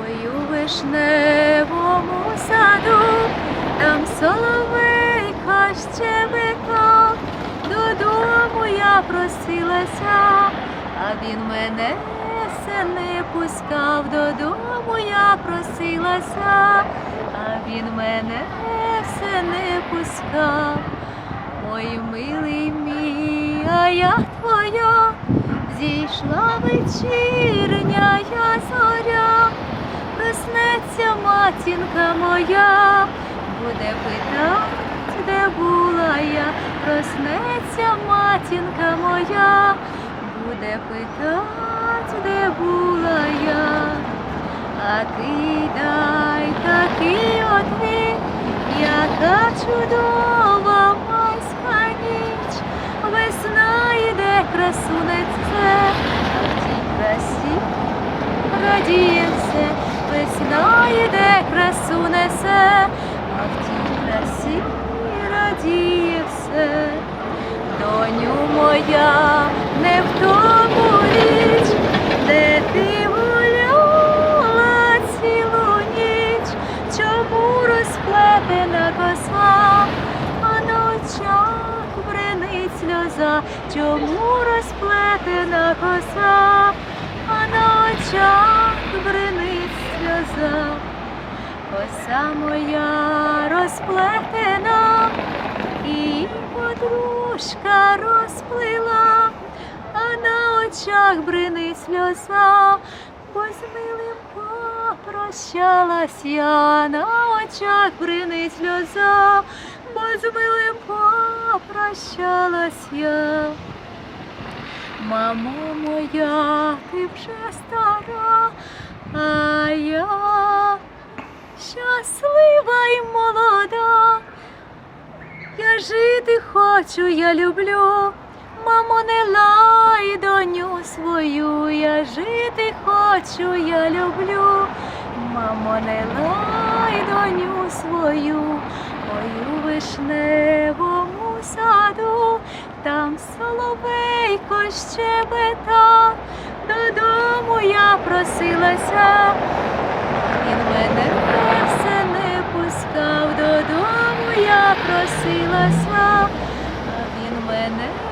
Ой, у вишневому саду, там соловейка щебетав, додому я просилася, а він мене все не пускав, додому я просилася, а він мене все не пускав. Ой, милий мій, а я твоя, зійшла вечірня я зоря, матінка моя, буде питать, де була я, проснеться матінка моя, буде питать, де була я, а ти дай такий отвіт, яка чудова майська ніч, весна йде красунець а в тій красі радіє Моя, не в тому річ, де ти гуляла цілу ніч, чому розплетена коса, а на очах бренить сльоза, чому розплетена коса, а на очах бренить сльоза, коса моя розплетена, подружка розплила, а на очах бринить сльоза, бо з милим попрощалась я, на очах бринить сльоза, бо з милим попрощалась я. Мамо моя, ти вже стара, а я щаслива й молода. Я жити хочу, я люблю, мамо, не лай доню свою, я жити хочу, я люблю, мамо, не лай доню свою, у вишневому саду, там соловейко щебета, додому я просилася, він мене запросила сна, а він мене.